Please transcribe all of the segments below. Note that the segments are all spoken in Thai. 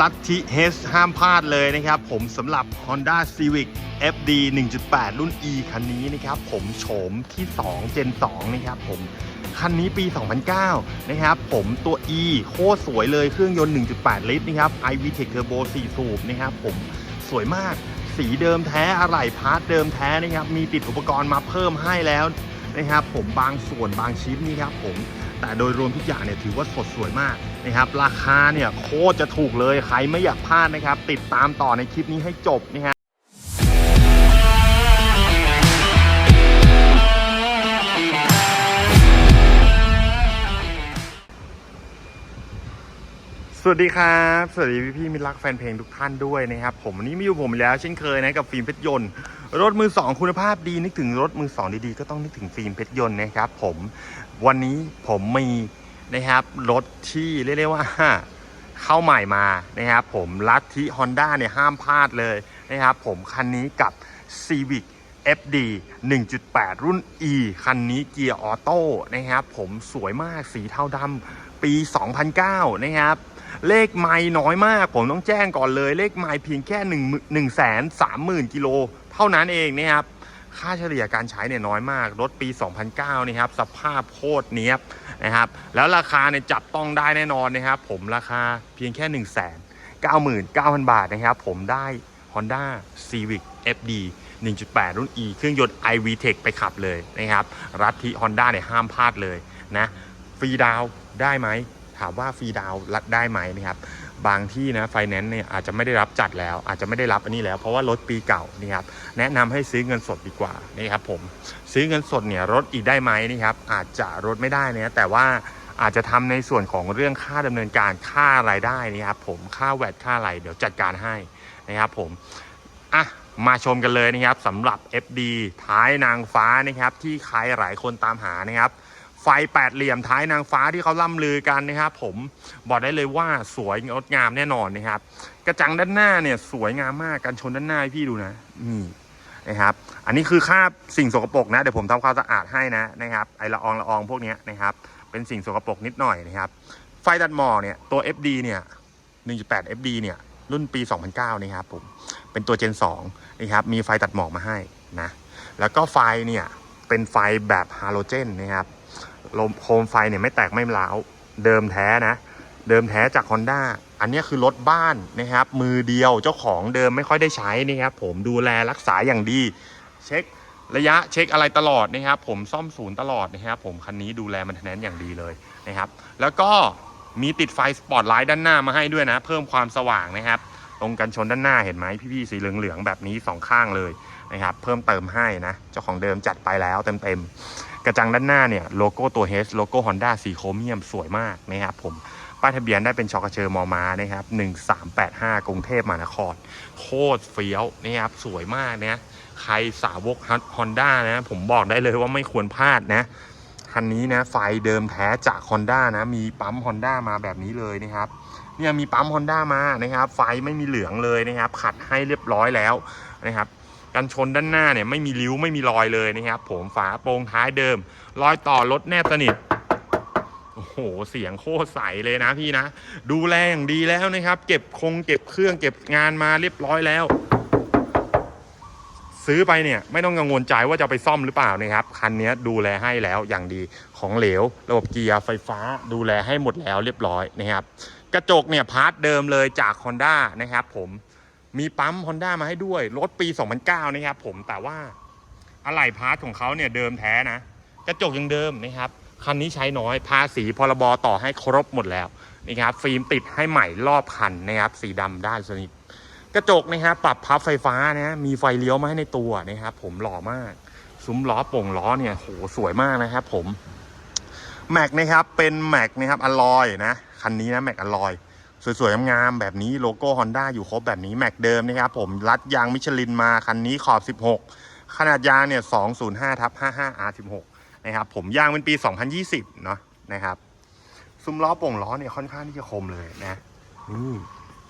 ลัทธิเฮสห้ามพลาดเลยนะครับ ผมสำหรับ Honda Civic FD 1.8 รุ่น E คันนี้นะครับ ผมโฉมที่ 2 Gen 2 นะครับผมคันนี้ปี 2009 นะครับ ผมตัว E โคตรสวยเลยเครื่องยนต์ 1.8 ลิตรนะครับ iVTEC Turbo 4 สูบนะครับ ผมสวยมากสีเดิมแท้อะไหล่พาร์ทเดิมแท้นะครับ มีติดอุปกรณ์มาเพิ่มให้แล้วนะครับ ผมบางส่วนบางชิ้นนี่ครับผม แต่โดยรวมทุกอย่างเนี่ยถือว่าสดสวยมากนะครับ ราคาเนี่ยโคตรจะถูกเลยใครไม่อยากพลาดนะครับ ติดตามต่อในคลิปนี้ให้จบนะฮะสวัสดีครับ สวัสดีพี่พี่มิตรรักแฟนเพลงทุกท่านด้วยนะครับ ผมวันนี้มาอยู่ผมแล้วเช่นเคยนะกับฟิล์มเพชรยนต์ รถมือสองคุณภาพดีนึกถึงรถมือสองดีๆ ก็ต้องนึกถึงฟิล์มเพชรยนต์นะครับ ผมวันนี้ผมมีนะครับรถที่เรียกได้ว่าเข้าใหม่มานะครับผมลัทธิ Honda เนี่ยห้ามพลาดเลยนะครับผมคันนี้กับ Civic FD 1.8 รุ่น E คันนี้เกียร์ออโต้นะครับผมสวยมากสีเทาดำปี 2009 นะครับเลขไม้น้อยมาก ผมต้องแจ้งก่อนเลย เลขไม้เพียงแค่ 1 1 3 0 0 0 0กิโล เท่านั้นเองนะครับค่าเฉลี่ยการใช้เนี่ยน้อยมาก รถปี 2009นะครับ สภาพโคตรเนี้ยบนะครับ แล้วราคาเนี่ยจับต้องได้แน่นอนนะครับ ผมราคาเพียงแค่ 1 9 9 0 0 0 บาทนะครับ ผมได้ Honda Civic FD 1.8 รุ่น E เครื่องยนต์ iVTEC ไปขับเลยนะครับรัฐที่ Honda เนี่ยห้ามพลาดเลยนะ ฟรีดาวได้ไหม ถามว่าฟรีดาวรัดได้ไหมนะครับ บางที่นะไฟแนนซ์เนี่ยอาจจะไม่ได้รับจัดแล้ว อาจจะไม่ได้รับอันนี้แล้วเพราะว่ารถปีเก่านี่ครับแนะนำให้ซื้อเงินสดดีกว่านี่ครับผมซื้อเงินสดเนี่ยลดอีกได้ไหมนี่ครับอาจจะลดไม่ได้นะแต่ว่าอาจจะทำในส่วนของเรื่องค่าดำเนินการค่ารายได้นี่ครับผมค่าแวดค่าอะไรเดี๋ยวจัดการให้นะครับผมอะมาชมกันเลยนะครับสำหรับ FD ท้ายนางฟ้านะครับที่ใครหลายคนตามหานะครับ ไฟแปดเหลี่ยมท้ายนางฟ้าที่เขาล่ำลือกันนะครับ ผมบอกได้เลยว่าสวยงดงามแน่นอนนะครับ กระจังด้านหน้าเนี่ยสวยงามมากกันชนด้านหน้าพี่ดูนะนี่นะครับ อันนี้คือคราบสิ่งสกปรกนะเดี๋ยวผมทำความสะอาดให้นะนะครับไอละอองละอองพวกนี้นะครับ เป็นสิ่งสกปรกนิดหน่อยนะครับ ไฟตัดหมอกเนี่ยตัว FD เนี่ย1.8 FD เนี่ยรุ่นปี 2009นะครับผมเป็นตัว Gen 2นะครับมีไฟตัดหมอกมาให้นะแล้วก็ไฟเนี่ยเป็นไฟแบบฮาโลเจนนะครับ ลมโคมไฟเนี่ยไม่แตกไม่ร้าว เดิมแท้นะ เดิมแท้จาก Honda อันนี้คือรถบ้านนะครับ มือเดียวเจ้าของเดิมไม่ค่อยได้ใช้นะครับผมดูแลรักษาอย่างดี เช็คระยะเช็คอะไรตลอดนะครับ ผมซ่อมศูนย์ตลอดนะครับผมคันนี้ดูแลมันแนนอย่างดีเลยนะครับ แล้วก็มีติดไฟสปอตไลท์ด้านหน้ามาให้ด้วยนะ เพิ่มความสว่างนะครับ ตรงกันชนด้านหน้าเห็นไหมพี่ๆสีเหลืองๆแบบนี้สองข้างเลยนะครับ เพิ่มเติมให้นะ เจ้าของเดิมจัดไปแล้วเต็มๆ กระจังด้านหน้าเนี่ยโลโก้ตัว H โลโก้ Honda สีโครเมียมสวยมากนะครับผมป้ายทะเบียนได้เป็นชอกระเชอมอมานะครับ1385 กรุงเทพมหานคร โคตรเฟี้ยวนะครับสวยมากนะใครสาวก Honda นะ ผมบอกได้เลยว่าไม่ควรพลาดนะคันนี้นะไฟเดิมแท้จาก Honda นะ มีปั๊ม Honda มาแบบนี้เลยนะครับ เนี่ยมีปั๊ม Honda มานะครับ ไฟไม่มีเหลืองเลยนะครับ ขัดให้เรียบร้อยแล้วนะครับ กันชนด้านหน้าเนี่ยไม่มีริ้วไม่มีรอยเลยนะครับ ผมฝาโปรงท้ายเดิม รอยต่อรถแนบสนิทโอ้โห เสียงโคตรใสเลยนะพี่นะ ดูแลอย่างดีแล้วนะครับ เก็บคงเก็บเครื่องเก็บงานมาเรียบร้อยแล้ว ซื้อไปเนี่ยไม่ต้องกังวลใจว่าจะไปซ่อมหรือเปล่านะครับ คันนี้ดูแลให้แล้วอย่างดีของเหลว ระบบเกียร์ไฟฟ้าดูแลให้หมดแล้วเรียบร้อยนะครับ กระจกเนี่ยพาร์ทเดิมเลยจาก Honda นะครับผม มีปั๊ม Honda มาให้ด้วย รถปี 2009 นะครับผมแต่ว่าอะไหล่พาร์ทของเขาเนี่ยเดิมแท้นะกระจกยังเดิมนะครับ คันนี้ใช้น้อยภาษีพรบต่อให้ครบหมดแล้วนะครับฟิล์มติดให้ใหม่รอบคันนะครับสีดำด้านสนิทกระจกนะครับปรับพับไฟฟ้านะมีไฟเลี้ยวมาให้ในตัวนะครับผมหล่อมาก ซุ้มล้อโป่งล้อเนี่ยโหสวยมากนะครับผมแม็กนะครับเป็นแม็กนะครับอลลอยนะคันนี้นะแม็กอลลอย สวยๆงามๆแบบนี้โลโก้ Honda อยู่ครบแบบนี้ แม็กเดิมนะครับผมรัดยางมิชลินมาคันนี้ขอบ 16 ขนาดยางเนี่ย 205ทับ55 R16 นะครับผมยางเป็นปี 2020 เนาะนะครับซุ้มล้อโป่งล้อเนี่ยค่อนข้างที่จะคมเลยนะนี่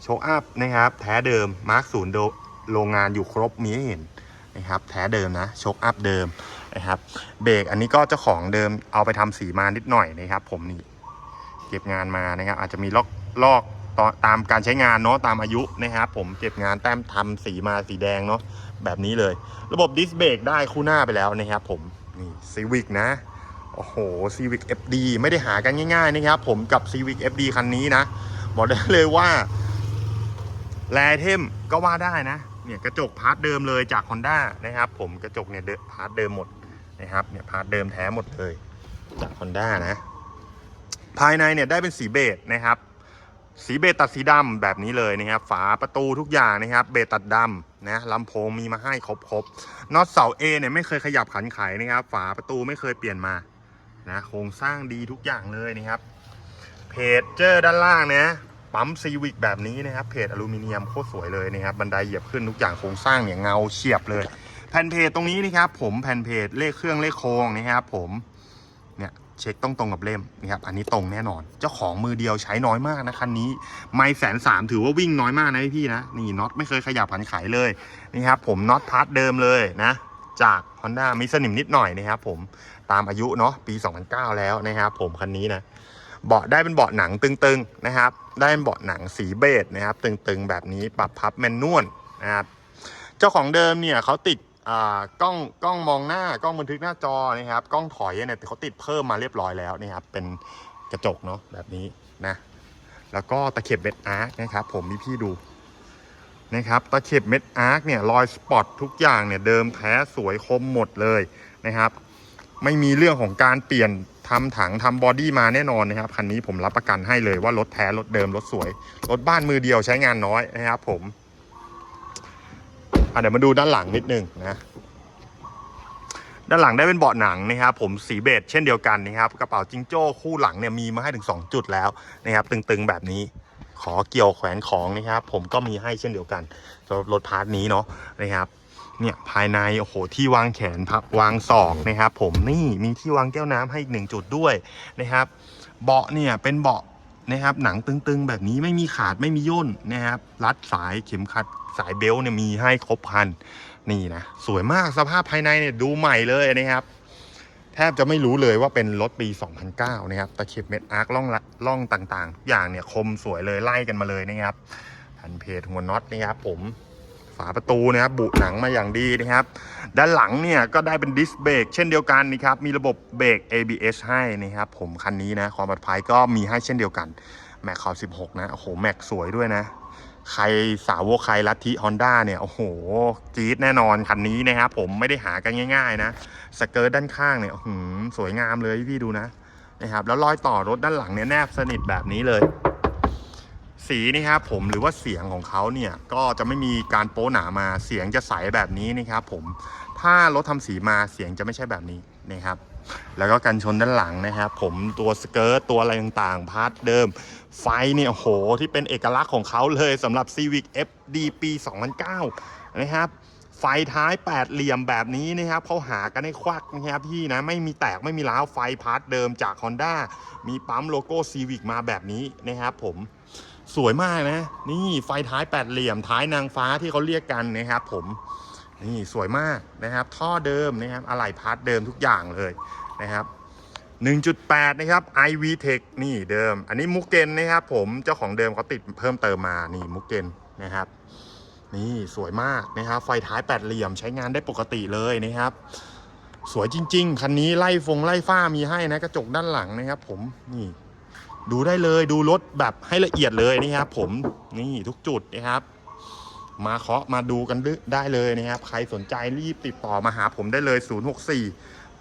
โชคอัพนะครับ แท้เดิมมาร์คศูนย์โรงงานอยู่ครบมีให้เห็นนะครับแท้เดิมนะโชคอัพเดิมนะครับเบรกอันนี้ก็เจ้าของเดิมเอาไปทำสีมานิดหน่อยนะครับ ผมนี่เก็บงานมานะครับ อาจจะมีลอกลอก ตตามการใช้งานเนาะตามอายุนะครับผมเก็บงานแต้มทำสีมาสีแดงเนาะแบบนี้เลย ระบบดิสเบรกได้คู่หน้าไปแล้วนะครับผมนี่ซีวิกนะโอ้โห Civic FD ไม่ได้หากันง่ายๆนะครับผมกับ Civic FD คันนี้นะบอกได้เลยว่าแลเทมก็ว่าได้นะเนี่ยกระจกพาร์ทเดิมเลยจาก Honda นะครับผมกระจกเนี่ยเดอะพาร์ทเดิมหมดนะครับเนี่ยพาร์ทเดิมแท้หมดเลยจาก Honda นะ ภายในเนี่ยได้เป็นสีเบจนะครับ สีเบตัดสีดำแบบนี้เลยนะครับ ฝาประตูทุกอย่างนะครับ เบตัดดำนะลำโพงมีมาให้ครบๆน็อตเสา A เนี่ยไม่เคยขยับขันไขนะครับ ฝาประตูไม่เคยเปลี่ยนมานะโครงสร้างดีทุกอย่างเลยนะครับ เพจเจอร์ด้านล่างนะปั๊มซีวิกแบบนี้นะครับ เพจอลูมิเนียมโคตรสวยเลยนะครับ บันไดเหยียบขึ้นทุกอย่างโครงสร้างเนี่ยเงาเฉียบเลย แผ่นเพจตรงนี้นะครับ ผมแผ่นเพจเลขเครื่องเลขโครงนะครับ ผมเนี่ย เช็คต้องตรงกับเล่มนะครับอันนี้ตรงแน่นอน เจ้าของมือเดียวใช้น้อยมากนะคันนี้ ไม่แสนสามถือว่าวิ่งน้อยมากนะพี่นะนี่น็อตไม่เคยขยับผันไขเลยนี่ครับผมน็อตพาร์ทเดิมเลยนะ จาก Honda มีสนิมนิดหน่อยนะครับผมตามอายุเนาะปี 2009 แล้วนะครับผมคันนี้นะเบาะได้เป็นเบาะหนังตึงๆนะครับ ได้เป็นเบาะหนังสีเบจนะครับ ตึงๆแบบนี้ปรับพับแมนนวลนะครับเจ้าของเดิมเนี่ยเขาติด กล้องกล้องมองหน้ากล้องบันทึกหน้าจอนะครับ กล้องถอยเนี่ยเขาติดเพิ่มมาเรียบร้อยแล้วนะครับเป็นกระจกเนาะแบบนี้นะแล้วก็ตะเข็บเม็ดอาร์คนะครับผมมีพี่ดูนะครับตะเข็บเม็ดอาร์คเนี่ยรอยสปอตทุกอย่างเนี่ยเดิมแท้สวยคมหมดเลยนะครับ ไม่มีเรื่องของการเปลี่ยนทำถังทำบอดี้มาแน่นอนนะครับคันนี้ผมรับประกันให้เลยว่ารถแท้รถเดิมรถสวยรถบ้านมือเดียวใช้งานน้อยนะครับผม อะเดี๋ยวมาดูด้านหลังนิดนึงนะ ด้านหลังได้เป็นเบาะหนังนะครับผมสีเบจเช่นเดียวกันนะครับกระเป๋าจิงโจ้คู่หลังเนี่ยมีมาให้ถึง 2 จุดแล้วนะครับตึงๆแบบนี้ขอเกี่ยวแขวนของนะครับผมก็มีให้เช่นเดียวกันสำหรับรถพาร์ทนี้เนาะนะครับเนี่ยภายในโอ้โหที่วางแขนพับวางศอกนะครับ ผมนี่มีที่วางแก้วน้ำให้อีกหนึ่งจุดด้วยนะครับ เบาะเนี่ยเป็นเบาะนะครับหนังตึงๆ แบบนี้ไม่มีขาดไม่มีย่นนะครับรัดสายเข็มขัด สายเบล์เนี่ยมีให้ครบคันนี่นะ สวยมากสภาพภายในเนี่ยดูใหม่เลยนะครับแทบจะไม่รู้เลยว่าเป็นรถปี 2009 นะครับตะเข็บเม็ดอาร์คล่องล่องต่างๆ ทุกอย่างเนี่ยคมสวยเลยไล่กันมาเลยนะครับแผ่นเพจหัวน็อตนะครับผมฝาประตูนะครับบุหนังมาอย่างดีนะครับ ด้านหลังเนี่ยก็ได้เป็นดิสเบรกเช่นเดียวกันนะครับมีระบบเบรก ABS ให้นะครับผมคันนี้นะความปลอดภัยก็มีให้เช่นเดียวกันแม็กขอบ16 นะโอ้โหแม็กสวยด้วยนะ ใครสาวกใครลัทธิฮอนด้าเนี่ย โอ้โห จี๊ดแน่นอนคันนี้นะครับผมไม่ได้หากันง่าย ๆ นะ สเกิร์ตด้านข้างเนี่ยอื้อหือสวยงามเลยพี่ดูนะนะครับแล้วรอยต่อรถด้านหลังเนี่ยแนบสนิทแบบนี้เลย สีนี่ครับผมหรือว่าเสียงของเขาเนี่ยก็จะไม่มีการโป๊หนามาเสียงจะใสแบบนี้นะครับผมถ้ารถทำสีมาเสียงจะไม่ใช่แบบนี้นะครับ แล้วก็กันชนด้านหลังนะครับ ผมตัวสเกิร์ตตัวอะไรต่างๆ พาร์ทเดิม ไฟเนี่ยโหที่เป็นเอกลักษณ์ของเขาเลยสำหรับ Civic FD ปี 2009 นะครับ ไฟท้ายแปดเหลี่ยมแบบนี้นะครับเขาหากันให้ควักนะครับพี่นะ ไม่มีแตกไม่มีร้าวไฟพาร์ทเดิมจาก Honda มีปั๊มโลโก้ Civic มาแบบนี้นะครับผมสวยมากนะ นี่ไฟท้ายแปดเหลี่ยมท้ายนางฟ้าที่เขาเรียกกันนะครับผม นี่สวยมากนะครับ ท่อเดิมนะครับอะไหล่พาร์ทเดิมทุกอย่างเลยนะครับ1.8 นะครับ iV Tech นี่เดิม อันนี้มุกเกนนะครับผมเจ้าของเดิมเขาติดเพิ่มเติมมานี่มุกเกนนะครับ นี่สวยมากนะครับ ไฟท้ายแปดเหลี่ยมใช้งานได้ปกติเลยนะครับ สวยจริง ๆ คันนี้ไล่ฟงไล่ฝ้ามีให้นะกระจกด้านหลังนะครับ ผมนี่ ดูได้เลยดูรถแบบให้ละเอียดเลยนะครับ ผมนี่ทุกจุดนะครับ มาเคาะมาดูกันได้เลยนะครับ ใครสนใจรีบติดต่อมาหาผมได้เลย 064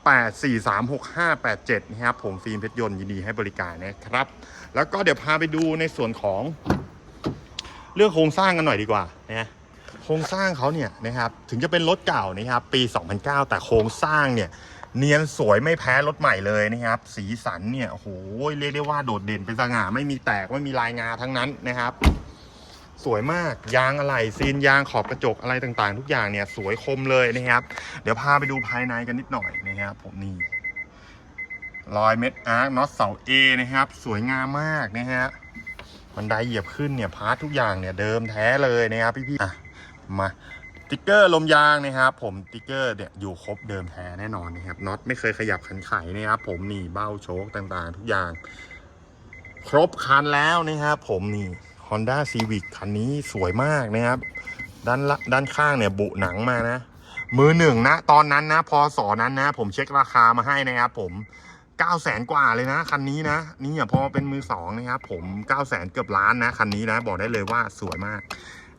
8436587 นะครับ ผมฟิล์มเพชรยนต์ยินดีให้บริการนะครับ แล้วก็เดี๋ยวพาไปดูในส่วนของ เรื่องโครงสร้างกันหน่อยดีกว่านะโครงสร้างเขาเนี่ยนะครับถึงจะเป็นรถเก่านะครับปี 2009 แต่โครงสร้างเนี่ยเนียนสวยไม่แพ้รถใหม่เลยนะครับ สีสันเนี่ยโอ้โหเรียกได้ว่าโดดเด่นเป็นสง่าไม่มีแตกไม่มีลายงาทั้งนั้นนะครับ สวยมากยางอะไหล่ซีนยางขอบกระจกอะไรต่างๆ ทุกอย่างเนี่ยสวยคมเลยนะครับ เดี๋ยวพาไปดูภายในกันนิดหน่อยนะครับผมนี่รอยเม็ดอาร์คน็อตเสาเอนะครับ สวยงามมากนะฮะบันไดเหยียบขึ้นเนี่ยพาร์ททุกอย่างเนี่ยเดิมแท้เลยนะครับพี่ๆอะมาติ๊กเกอร์ลมยางนะครับ ผมติ๊กเกอร์เนี่ยอยู่ครบเดิมแท้แน่นอนนะครับน็อตไม่เคยขยับขันไขนะครับ ผมนี่เบ้าโชคต่างๆ ทุกอย่าง ครบคันแล้วนะครับ ผมนี่ Honda Civic คันนี้สวยมากนะครับ ด้านละด้านข้างเนี่ยบุหนังมานะ มือหนึ่งนะ ตอนนั้นนะ พอสอนั้นนะ ผมเช็คราคามาให้นะครับผม9 0 0แสนกว่าเลยนะ คันนี้นะ นี่อะพอเป็นมือสองนะครับผม9 0 0แสนเกือบล้านนะ คันนี้นะ บอกได้เลยว่าสวยมาก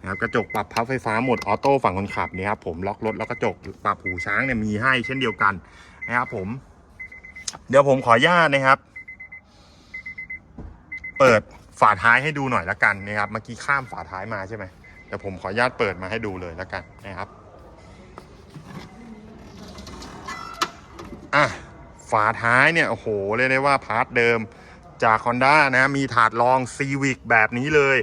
นะครับกระจกปรับพับไฟฟ้าหมดออโต้ฝั่งคนขับเนี่ยครับผมล็อกรถแล้วกระจกปรับหูช้างเนี่ยมีให้เช่นเดียวกันนะครับผม เดี๋ยวผมขออนุญาตนะครับ เปิด ฝาท้ายให้ดูหน่อยละกันนะครับ เมื่อกี้ข้ามฝาท้ายมาใช่ไหมเดี๋ยวผมขออนุญาตเปิดมาให้ดูเลยละกันนะครับ อะ ฝาท้ายเนี่ย โอ้โห เรียกได้ว่าพาร์ทเดิมจาก Honda นะ มีถาดรอง Civic แบบนี้เลย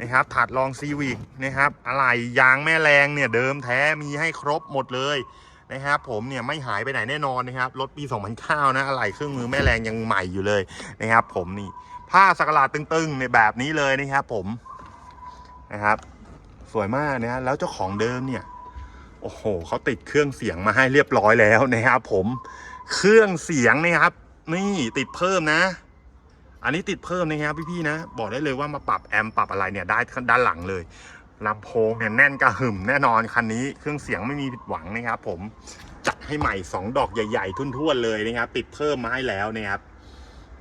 นะครับ ถาดรอง Civic นะครับอะไรยางแม่แรงเนี่ยเดิมแท้มีให้ครบหมดเลยนะครับผมเนี่ยไม่หายไปไหนแน่นอนนะครับ รถปี 2009 นะ อะไรเครื่องมือแม่แรงยังใหม่อยู่เลยนะครับผมนี่ ผ้าสักหลาดตึงๆในแบบนี้เลยนะครับผมนะครับ สวยมากนะแล้วเจ้าของเดิมเนี่ย โอ้โหเขาติดเครื่องเสียงมาให้เรียบร้อยแล้วนะครับผมเครื่องเสียงนะครับ นี่ติดเพิ่มนะ อันนี้ติดเพิ่มนะครับพี่ๆนะ บอกได้เลยว่ามาปรับแอมป์ปรับอะไรเนี่ยได้ด้านหลังเลยลำโพงเนี่ยแน่นกระหึ่มแน่นอนคันนี้เครื่องเสียงไม่มีผิดหวังนะครับผมจัดให้ใหม่ 2 ดอกใหญ่ ๆทุ่นๆเลยนะครับ ติดเพิ่มมาให้แล้วนะครับ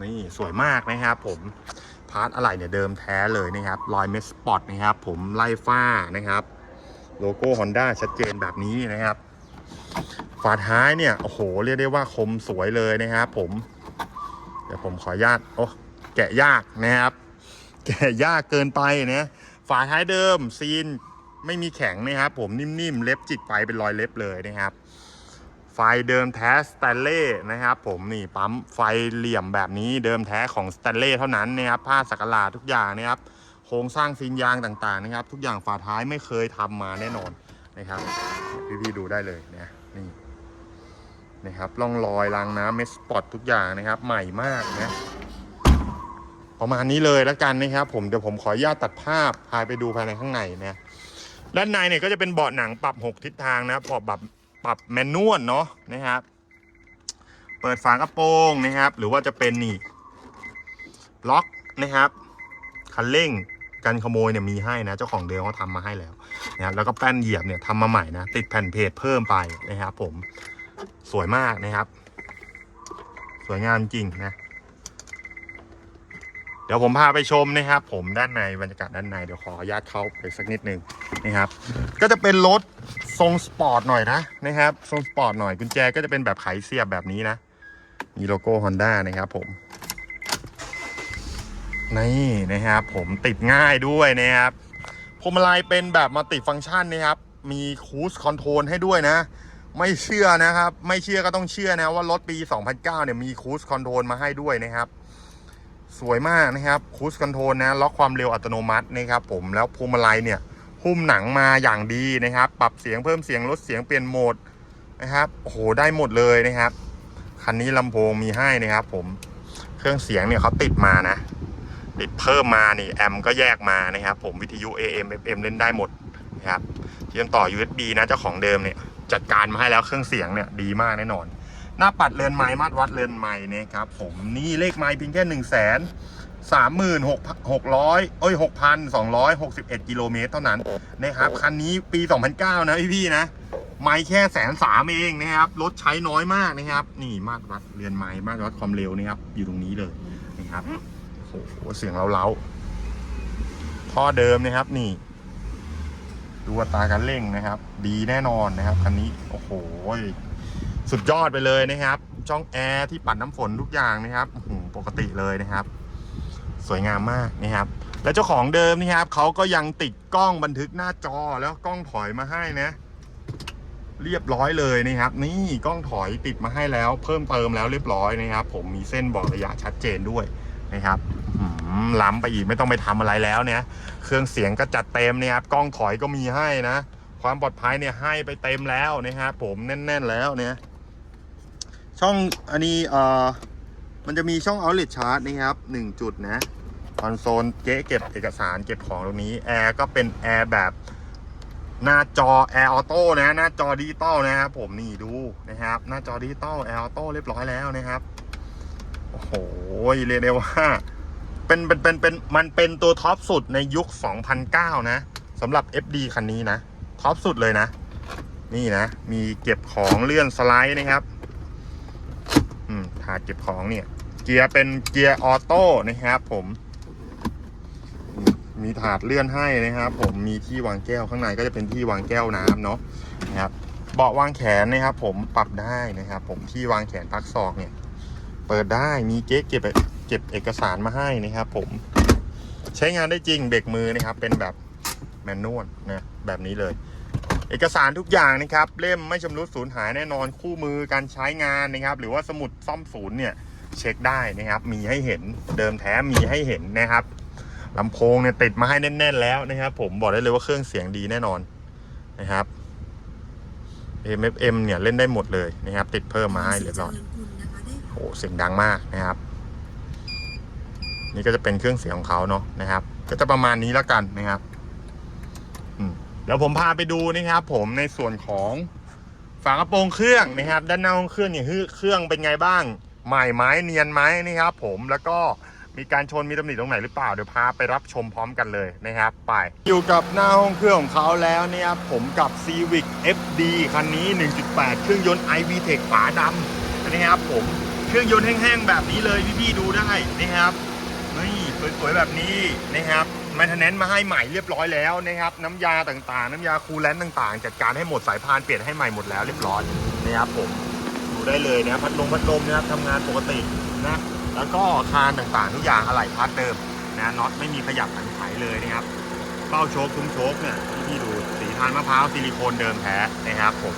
นี่สวยมากนะครับผมพาร์ทอะไรเนี่ยเดิมแท้เลยนะครับรอยเมสสปอตนะครับ ผมไล่ฟ้านะครับ โลโก้ Honda ชัดเจนแบบนี้นะครับ ฝาท้ายเนี่ยโอ้โหเรียกได้ว่าคมสวยเลยนะครับผม เดี๋ยวผมขออนุญาตโอ้แกะยากนะครับ แกะยากเกินไปนะฝาท้ายเดิมซีนไม่มีแข็งนะครับ ผมนิ่มๆเล็บจิกไปเป็นรอยเล็บเลยนะครับ ไฟเดิมแท้สแตนเล่นะครับผมนี่ปั๊มไฟเหลี่ยมแบบนี้เดิมแท้ของสแตนเล่เท่านั้นนะครับผ้าสักหลาดทุกอย่างนะครับโครงสร้างซีนยางต่างๆนะครับ ทุกอย่างฝาท้ายไม่เคยทำมาแน่นอนนะครับพี่ๆดูได้เลยเนี่ยนี่นะครับร่องรอยรางน้ำเมสปอตทุกอย่างนะครับ ใหม่มากนะประมาณนี้เลยแล้วกันนะครับ ผมเดี๋ยวผมขออนุญาตตัดภาพพาไปดูภายในข้างในนะด้านในเนี่ยก็จะเป็นเบาะหนังปรับ 6 ทิศทางนะปรับแบบ ปรับแมนนวลเนาะนะครับ เปิดฝากระโปรงนะครับ หรือว่าจะเป็นนี่ล็อกนะครับคันเร่งกันขโมยเนี่ยมีให้นะ เจ้าของเดิมเขาทำมาให้แล้วนะครับแล้วก็แป้นเหยียบเนี่ยทำมาใหม่นะ ติดแผ่นเพจเพิ่มไปนะครับ ผมสวยมากนะครับ สวยงามจริงนะ เดี๋ยวผมพาไปชมนะครับ ผมด้านในบรรยากาศด้านในเดี๋ยวขออนุญาตเข้าไปสักนิดนึงนะครับ ก็จะเป็นรถ ทรงสปอร์ตหน่อยนะนะครับทรงสปอร์ตหน่อยกุญแจก็จะเป็นแบบไขเสียบแบบนี้นะ มีโลโก้ Honda นะครับผมนี่นะครับผมติดง่ายด้วยนะครับพวงมาลัยเป็นแบบมัลติฟังก์ชันนะครับ มีคูสคอนโทรลให้ด้วยนะ ไม่เชื่อนะครับ ไม่เชื่อก็ต้องเชื่อนะว่ารถปี 2009เนี่ยมีคูสคอนโทรลมาให้ด้วยนะครับสวยมากนะครับคูสคอนโทรลนะล็อกความเร็วอัตโนมัตินะครับผมแล้วพวงมาลัยเนี่ย หุ้มหนังมาอย่างดีนะครับ ปรับเสียงเพิ่มเสียงลดเสียงเปลี่ยนโหมดนะครับโอ้โหได้หมดเลยนะครับคันนี้ลำโพงมีให้นะครับ ผมเครื่องเสียงเนี่ยเขาติดมานะ ติดเพิ่มมานี่แอมก็แยกมานะครับ ผมวิทยุ AM FM เล่นได้หมดนะครับเชื่อมต่อ USB นะเจ้าของเดิมเนี่ยจัดการมาให้แล้วเครื่องเสียงเนี่ยดีมากแน่นอน หน้าปัดเรือนไม้มาตรวัดเรือนไม้นะครับผมนี่เลขไม้เพียงแค่หนึ่งแสน สามหมื่นหกหกร้อยเอ้ยหกพันสองร้อยหกสิบเอ็ดกิโลเมตรเท่านั้นนะครับ คันนี้ปี2009นะพี่ๆนะ ไม้แค่แสนสามเองนะครับ รถใช้น้อยมากนะครับ นี่มาตรวัดเรือนไม้มาตรวัดความเร็วนะครับ อยู่ตรงนี้เลยนะครับโอ้โหเสียงเล้าๆท่อเดิมนะครับนี่ดูอัตราการเร่งนะครับ ดีแน่นอนนะครับคันนี้โอ้โหสุดยอดไปเลยนะครับ ช่องแอร์ที่ปัดน้ำฝนทุกอย่างนะครับปกติเลยนะครับ สวยงามมากนะครับ และเจ้าของเดิมนี่ครับเขาก็ยังติดกล้องบันทึกหน้าจอแล้วกล้องถอยมาให้นะ เรียบร้อยเลยนะครับ นี่กล้องถอยติดมาให้แล้ว เพิ่มเติมแล้วเรียบร้อยนะครับ ผมมีเส้นบอกระยะชัดเจนด้วยนะครับล้ำไปอีกไม่ต้องไปทำอะไรแล้วเนี่ย เครื่องเสียงก็จัดเต็มนะครับกล้องถอยก็มีให้นะ ความปลอดภัยเนี่ยให้ไปเต็มแล้วนะครับผมแน่น ๆแล้วเนี่ย ช่องอันนี้เอ่อมันจะมีช่อง outlet charge นะครับหนึ่งจุดนะ คอนโซลเก๊เก็บเอกสารเก็บของตรงนี้แอร์ก็เป็นแอร์แบบหน้าจอแอร์ออโต้นะ หน้าจอดิจิตอลนะครับผมนี่ดูนะครับ หน้าจอดิจิตอลแอร์ออโต้เรียบร้อยแล้วนะครับ โอ้โหเรียกได้ว่า เป็นเป็นเป็นเป็นมันเป็นตัวท็อปสุดในยุค 2009 นะสำหรับ FD คันนี้นะท็อปสุดเลยนะ นี่นะ มีเก็บของเลื่อนสไลด์นะครับ อืมถาดเก็บของเนี่ย เกียร์เป็นเกียร์ออโต้นะครับผม มีถาดเลื่อนให้นะครับ ผมมีที่วางแก้วข้างในก็จะเป็นที่วางแก้วน้ำเนาะนะครับเบาะวางแขนนะครับ ผมปรับได้นะครับ ผมที่วางแขนพักศอกเนี่ย เปิดได้มีเก๊กเก็บเก็บเอกสารมาให้นะครับ ผมใช้งานได้จริงเบรกมือนะครับ เป็นแบบแมนนวลนะแบบนี้เลย เอกสารทุกอย่างนะครับ เล่มไม่ชำรุดสูญหายแน่นอนคู่มือการใช้งานนะครับ หรือว่าสมุดซ่อมศูนย์เนี่ยเช็คได้นะครับ มีให้เห็นเดิมแท้มีให้เห็นนะครับ ลำโพงเนี่ยติดมาให้แน่นๆแล้วนะครับ ผมบอกได้เลยว่าเครื่องเสียงดีแน่นอนนะครับ MFM เนี่ยเล่นได้หมดเลยนะครับ ติดเพิ่มมาให้เรียบร้อยโอ้เสียงดังมากนะครับ นี่ก็จะเป็นเครื่องเสียงของเขาเนาะนะครับ ก็จะประมาณนี้แล้วกันนะครับอืมเดี๋ยวผมพาไปดูนะครับ ผมในส่วนของฝากระโปรงเครื่องนะครับ ด้านหน้าของเครื่องเนี่ยเครื่องเป็นไงบ้าง ใหม่ไหมเนียนไหมนะครับ ผมแล้วก็ มีการชนมีตำหนิตรงไหนหรือเปล่าเดี๋ยวพาไปรับชมพร้อมกันเลยนะครับ ไป อยู่กับหน้าห้องเครื่องของเขาแล้วเนี่ยผมกับ Civic FD คันนี้ 1.8 เครื่องยนต์ iVTEC ฝาดำนะครับผมเครื่องยนต์แห้งๆแบบนี้เลยพี่ๆดูได้นะครับนี่สวยๆแบบนี้นะครับมนเทนแนนมาให้ใหม่เรียบร้อยแล้วนะครับ น้ำยาต่างๆ น้ำยาคูลแลนต์ต่างๆ จัดการให้หมดสายพานเปลี่ยนให้ใหม่หมดแล้วเรียบร้อยนะครับผมดูได้เลยนะพัดลมพัดลมนะครับทำงานปกตินะ แล้วก็คานต่างๆทุกอย่างอะไหล่พาร์ทเดิมนะน็อตไม่มีขยับหันไขเลยนะครับเป้าโชคซุ้มโชคเนี่ยพี่ดูสีทานมะพร้าวซิลิโคนเดิมแท้นะครับผม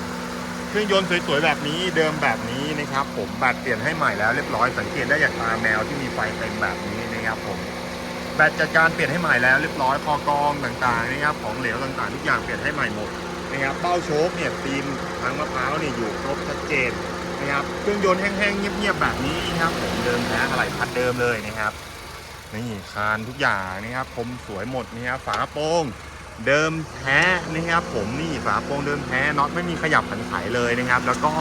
เครื่องยนต์สวยๆแบบนี้เดิมแบบนี้นะครับ ผมแบตเปลี่ยนให้ใหม่แล้วเรียบร้อยสังเกตได้จากตาแมวที่มีไฟเต็มแบบนี้นะครับผมแบตจัดการเปลี่ยนให้ใหม่แล้วเรียบร้อยคอกองต่างๆนะครับของเหลวต่างๆ ทุกอย่างเปลี่ยนให้ใหม่หมดนะครับเบ้าโชคเนี่ยฟิล์มทางมะพร้าวเนี่ยอยู่ครบชัดเจน นะครับเครื่องยนต์แห้งๆเงียบๆแบบนี้นะครับผมเดิมแท้อะไรพัดเดิมเลยนะครับนี่คานทุกอย่างนะครับคมสวยหมดนะครับฝาโปร่งเดิมแท้นะครับผมนี่ฝาโปร่งเดิมแท้น็อตไม่มีขยับผันไขเลยนะครับ แล้วก็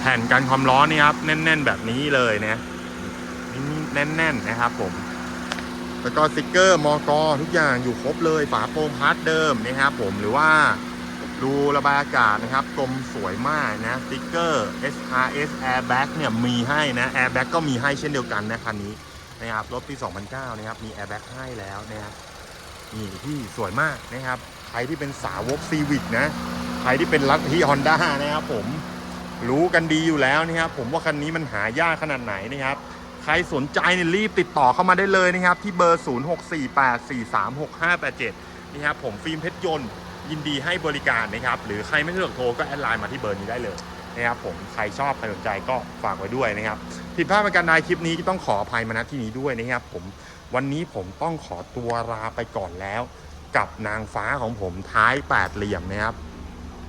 แผ่นกันความร้อนนี่ครับแน่น ๆ แบบนี้เลยนะนี่แน่น ๆนะครับ ผม แล้วก็สติกเกอร์มอกอทุกอย่างอยู่ครบเลย ฝาโปร่งพาร์ทเดิมนะครับ ผมหรือว่า รูระบายอากาศนะครับกลมสวยมากนะสติกเกอร์ SRS Airbag เนี่ยมีให้นะ Airbag ก็มีให้เช่นเดียวกันนะคันนี้นะครับรถปี 2009 นะครับมี Airbag ให้แล้วนะครับนี่ที่สวยมากนะครับใครที่เป็นสาวกซีวิกนะใครที่เป็นรักที่ฮอนด้านะครับผมรู้กันดีอยู่แล้วนะครับผมว่าคันนี้มันหายากขนาดไหนนะครับใครสนใจเนี่ยรีบติดต่อเข้ามาได้เลยนะครับที่เบอร์ 0648436587นะครับผมฟิล์มเพชรยนต์ ยินดีให้บริการนะครับ หรือใครไม่สะดวกโทรก็แอดไลน์มาที่เบอร์นี้ได้เลยนะครับผมใครชอบใครสนใจก็ฝากไว้ด้วยนะครับผิดพลาดประการใดคลิปนี้ก็ต้องขออภัยมาณที่นี้ด้วยนะครับผมวันนี้ผมต้องขอตัวลาไปก่อนแล้ว กับนางฟ้าของผมท้ายแปดเหลี่ยมนะครับ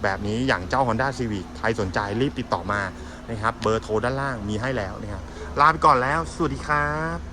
แบบนี้อย่างเจ้า Honda Civic ใครสนใจรีบติดต่อมานะครับ เบอร์โทรด้านล่างมีให้แล้วนะครับลาไปก่อนแล้ว สวัสดีครับ